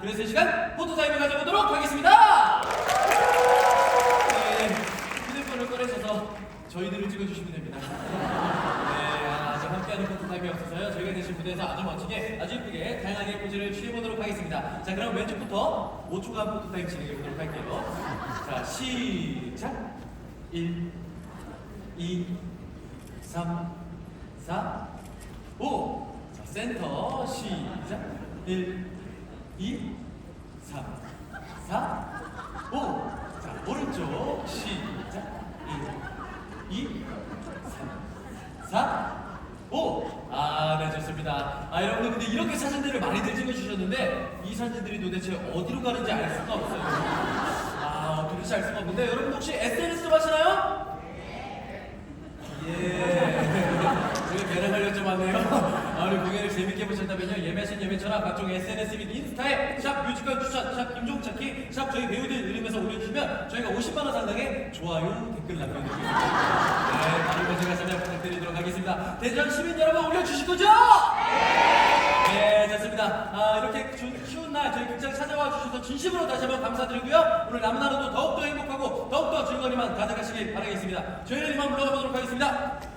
그래서 이 시간 포토타임을 가져보도록 하겠습니다. 네, 휴대폰을 꺼내셔서 저희들을 찍어주시면 됩니다. 네, 아직 함께하는 포토타임이 없어서요. 저희가 대신 무대에서 아주 멋지게, 아주 예쁘게, 다양하게 포즈를 취해보도록 하겠습니다. 자, 그럼 왼쪽부터 5초간 포토타임 진행해보도록 할게요. 자, 시작! 1, 2, 3, 4, 5. 자, 센터 시작. 1, 2, 3, 4, 5. 자, 오른쪽 시작. 1, 2, 3, 4, 5. 아, 네, 좋습니다. 아, 여러분들 근데 이렇게 사진들을 많이들 찍어주셨는데 이 사진들이 도대체 어디로 가는지 알 수가 없어요. 아, 도대체 알 수가 없는데 여러분 혹시 SNS 하시나요? 예. 제가 배를 하려 좀 하네요. 아, 우리 공연을 재밌게 보셨다면요. 예매하신 예매처나 각종 SNS 및 인스타에 샵 뮤지컬 추천, 샵 김종 찾기, 샵 저희 배우들 이름에서 올려주시면 저희가 50만 원 상당의 좋아요, 댓글 남겨드리겠습니다. 네, 많은 관심 가시면 부탁드리도록 하겠습니다. 대전 시민 여러분 올려주실 거죠? 네, 좋습니다. 아, 이렇게 추, 추운 날 저희 극장 찾아와 주셔서 진심으로 다시 한번 감사드리고요. 오늘 남은 하루도 더욱더 행복하고 더욱더 즐거운 희만 가득하시길 바라겠습니다. 저희는 이만 물러가 보도록 하겠습니다.